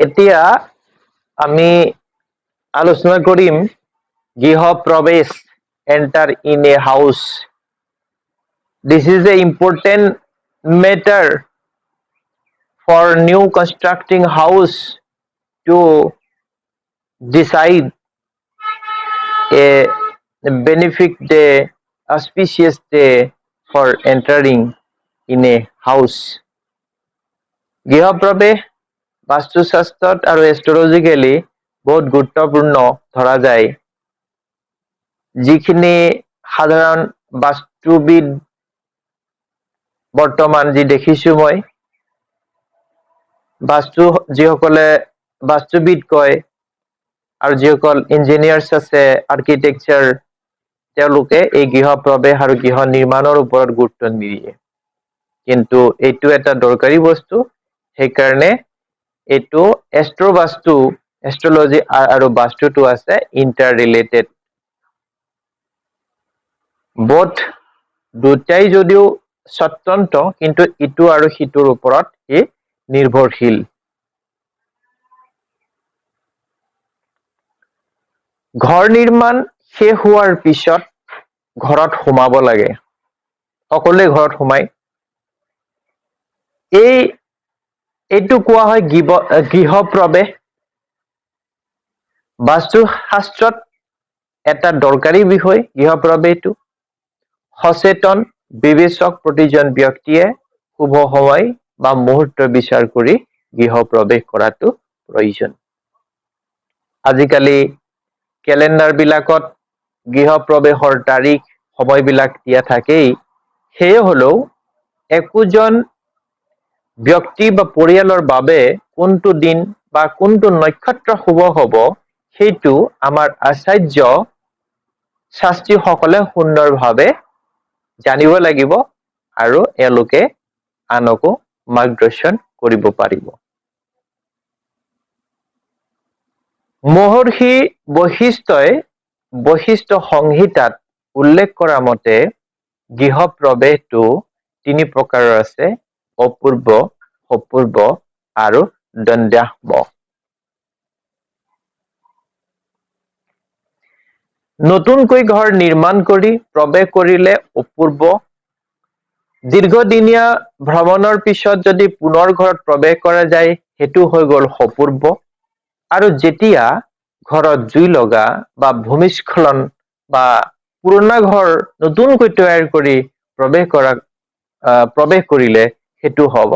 এতিয়া আমি আলোচনা কৰিম গৃহ প্ৰৱেশ enter in a house this is a important matter for new constructing house to decide a benefit day, auspicious day for entering in a house. গৃহপ্ৰৱেশ বাস্তুশাস্ত্ৰত আৰু এষ্ট্ৰলজিকেলি বহুত গুৰুত্বপূৰ্ণ ধৰা যায়। যিখিনি সাধাৰণ বাস্তুবিদ বৰ্তমান যি দেখিছো মই, বাস্তু, যিসকলে বাস্তুবিদ কয় আৰু যিসকল ইঞ্জিনিয়াৰ্ছ আছে আৰ্কিটেকচাৰ তেওঁলোকে এই গৃহ প্ৰৱেশ আৰু গৃহ নিৰ্মাণৰ ওপৰত গুৰুত্ব নিদিয়ে। কিন্তু এইটো এটা দৰকাৰী বস্তু, সেইকাৰণে এইটো এষ্ট্ৰ বাস্তু এষ্ট্ৰলজি আৰু বাস্তুটো আছে ইণ্টাৰ ৰিলেটেড বোথ দুটাই যদিও স্বতন্ত্ৰ, কিন্তু ইটো আৰু সিটোৰ ওপৰত ই নিৰ্ভৰশীল। ঘৰ নিৰ্মাণ শেষ হোৱাৰ পিছত ঘৰত সোমাব লাগে। সকলোৱে ঘৰত সোমায়। এই এইটো কোৱা হয় গৃহ গৃহ প্ৰৱেশ। বাস্তুশাস্ত্ৰত এটা দৰকাৰী বিষয়, গৃহ প্ৰৱেশটো। সচেতন, বিবেচক প্ৰতিজন ব্যক্তিয়ে শুভ সময় বা মুহূৰ্ত বিচাৰ কৰি গৃহ প্ৰৱেশ কৰাটো প্ৰয়োজন। আজিকালি কেলেণ্ডাৰ বিলাকত গৃহ প্ৰৱেশৰ তাৰিখ, সময়বিলাক দিয়া থাকেই। সেয়ে হলেও একোজন ব্যক্তি বা পৰিয়ালৰ বাবে কোনটো দিন বা কোনটো নক্ষত্ৰ শুভ হব, সেইটো আমাৰ আচাৰ্য শাস্ত্ৰীসকলে সুন্দৰভাৱে জানিব লাগিব আৰু এওঁলোকে আনকো মাৰ্গদৰ্শন কৰিব পাৰিব। মহৰ্ষি বৈশিষ্ট্যই বৈশিষ্ট্য সংহিতাত উল্লেখ কৰা মতে গৃহ প্ৰৱেশটো তিনি প্ৰকাৰৰ আছে। অপূৰ্ব অপূৰ্ব আৰু দণ্ডাহ নতুনকৈ ঘৰ নিৰ্মাণ কৰি প্ৰৱেশ কৰিলে অপূৰ্ব। দীৰ্ঘদিনীয়া ভ্ৰমণৰ পিছত যদি পুনৰ ঘৰত প্ৰৱেশ কৰা যায়, সেইটো হৈ গ'ল সপূৰ্ব আৰু যেতিয়া ঘৰত জুই লগা বা ভূমিস্খলন বা পুৰণা ঘৰ নতুনকৈ তৈয়াৰ কৰি প্ৰৱেশ কৰা প্ৰৱেশ কৰিলে সেইটো হ'ব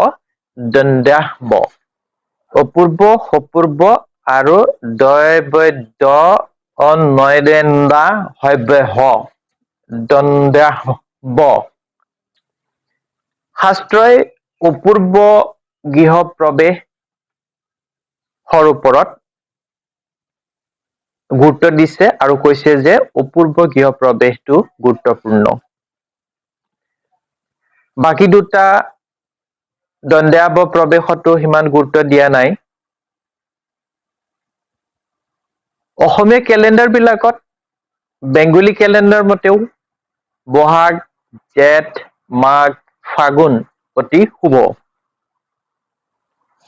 দণ্ডাহ অপূৰ্ব, সপূৰ্ব আৰু দৈবদ্য অনয়দেন্দা সভ্য। দণ্ডাহ শাস্ত্ৰই অপূৰ্ব গৃহ প্ৰৱেশ ওপৰত গুৰুত্ব দিছে আৰু কৈছে যে অপূৰ্ব গৃহ প্ৰৱেশটো গুৰুত্বপূৰ্ণ। বাকী দুটা দণ্ডাব প্ৰৱেশতো সিমান গুৰুত্ব দিয়া নাই। অসমীয়া কেলেণ্ডাৰ বিলাকত বেংগলী কেলেণ্ডাৰ মতেও বহাগ, জেঠ, মাঘ, ফাগুন অতি শুভ।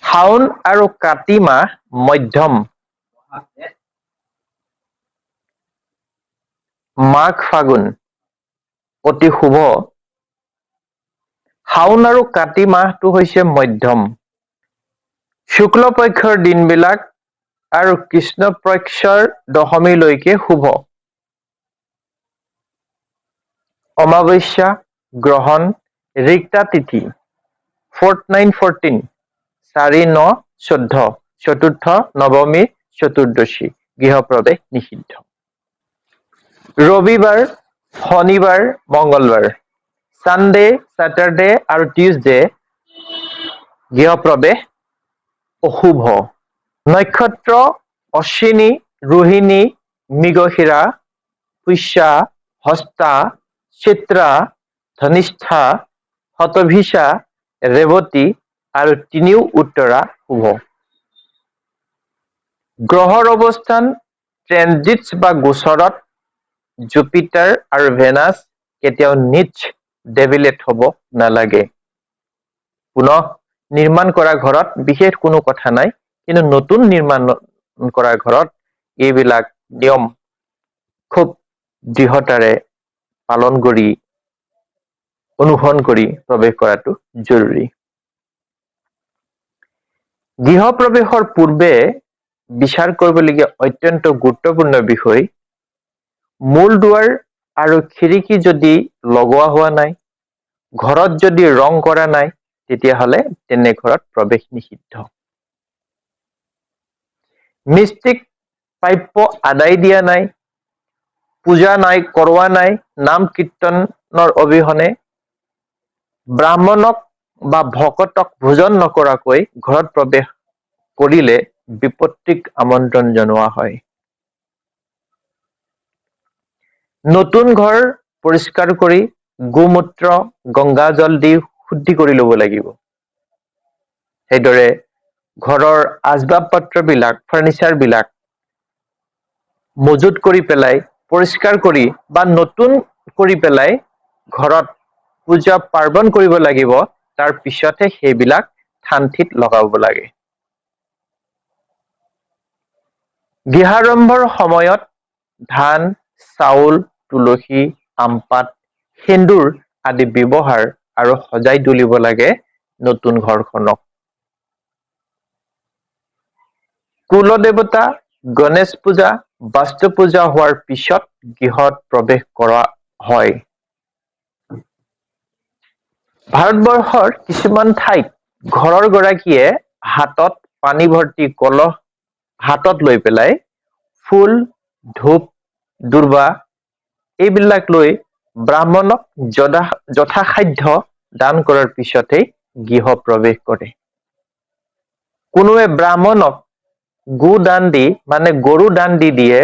শাওণ আৰু কাতি মাহ মধ্যম। মাঘ, ফাগুন অতি শুভ। শাওণ আৰু কাতি মাহটো হৈছে মধ্যম। শুক্ল পক্ষৰ দিনবিলাক আৰু কৃষ্ণ পক্ষৰ দশমীলৈকে শুভ। অমাৱস্যা গ্ৰহণ, ৰিক্তা তিথি, ফৰ্ট নাইন ফৰ্টিন, চাৰি ন চৈধ্য, চতুৰ্থ নৱমী, চতুৰ্দশী, গৃহপ্ৰৱেশ নিষিদ্ধ। ৰবিবাৰ, শনিবাৰ মংগলবাৰ ছানডে ছেটাৰডে আৰু টিউজডে গৃহপ্ৰৱেশ অশুভ। নক্ষত্ৰ, অশ্বিনী, ৰোহিণী, মৃগশিৰা, পুষ্যা, হস্তা, চিত্ৰা, ধনিষ্ঠা শতভিষা ৰেৱতী আৰু তিনিও উত্তৰা শুভ। গ্ৰহৰ অৱস্থান ট্ৰেনজিটছ বা গোচৰত, জুপিটাৰ আৰু ভেনাছ কেতিয়াও নিচ ডেভিলেট হ'ব নালাগে। পুনঃ নিৰ্মাণ কৰা ঘৰত বিশেষ কোনো কথা নাই, কিন্তু নতুন নিৰ্মাণ কৰা ঘৰত এইবিলাক নিয়ম খুব দৃঢ়তাৰে পালন কৰি, অনুসৰণ কৰি প্ৰৱেশ কৰাটো জৰুৰী। গৃহ প্ৰৱেশৰ পূৰ্বে বিচাৰ কৰিবলগীয়া অত্যন্ত গুৰুত্বপূৰ্ণ বিষয়, মূল দুৱাৰ আৰু খিৰিকী যদি লগোৱা হোৱা নাই ঘৰত যদি ৰং কৰা নাই, তেতিয়াহ'লে তেনে ঘৰত প্ৰৱেশ নিষিদ্ধ। মিষ্টিক প্ৰাপ্য আদায় দিয়া নাই, পূজা নাই, কৰোৱা নাই, নাম কীৰ্তনৰ অবিহনে ব্ৰাহ্মণক বা ভকতক ভোজন নকৰাকৈ ঘৰত প্ৰৱেশ কৰিলে বিপত্তিক আমন্ত্ৰণ জনোৱা হয়। নতুন ঘৰ পৰিষ্কাৰ কৰি গোমূত্ৰ গংগা জল দি শুদ্ধি কৰি ল'ব লাগিব। সেইদৰে ঘৰৰ আচবাব পত্ৰবিলাক ফাৰ্নিচাৰবিলাক মজুত কৰি পেলাই পৰিষ্কাৰ কৰি বা নতুন কৰি পেলাই ঘৰত পূজা পাৰ্বণ কৰিব লাগিব তাৰ পিছতহে সেইবিলাক থান থিত লগাব লাগে। গৃহাৰম্ভৰ সময়ত ধান চাউল তুলসী আমপাত সেন্দুৰ আদি ব্যৱহাৰ আৰু সজাই তুলিব লাগে নতুন ঘৰখনক। কুলদেৱতা গণেশ পূজা, বাস্তু পূজা হোৱাৰ পিছত গৃহত প্ৰৱেশ কৰা হয়। ভাৰতবৰ্ষৰ কিছুমান ঠাইত ঘৰৰ গৰাকীয়ে হাতত পানী ভৰ্তি কলহ হাতত লৈ পেলাই ফুল, ধূপ, দুৰ্বা এইবিলাক লৈ ব্ৰাহ্মণক যথাসাধ্য দান কৰাৰ পিছতেই গৃহ প্ৰৱেশ কৰে। কোনোৱে ব্ৰাহ্মণক গো দান দি মানে গৰু দান দি দিয়ে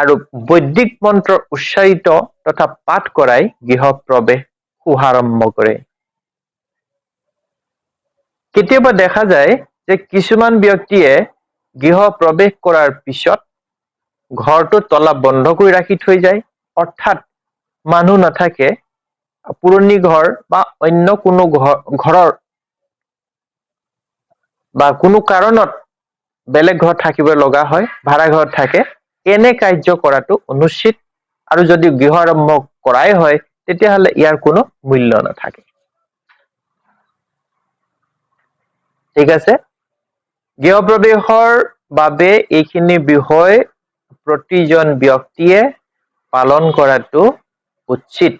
আৰু বৈদিক মন্ত্ৰ উচ্চাৰিত তথা পাঠ কৰাই গৃহ প্ৰৱেশ শুভাৰম্ভ কৰে। কেতিয়াবা দেখা যায় যে কিছুমান ব্যক্তিয়ে গৃহ প্ৰৱেশ কৰাৰ পিছত ঘৰটো তলা বন্ধ কৰি ৰাখি থৈ যায়, অৰ্থাৎ মানুহ নাথাকে, পুৰণি ঘৰ বা অন্য কোনো ঘৰ ঘৰৰ বা কোনো কাৰণত বেলেগ ঘৰত থাকিব লগা হয়, ভাড়া ঘৰত থাকে, এনে কাৰ্য কৰাটো অনুচিত। আৰু যদি গৃহ আৰম্ভ কৰাই হয়, তেতিয়াহ'লে ইয়াৰ কোনো মূল্য নাথাকে। ঠিক আছে? গৃহপ্ৰৱেশৰ বাবে এইখিনি বিষয় প্ৰতিজন ব্যক্তিয়ে পালন কৰাটো उचित।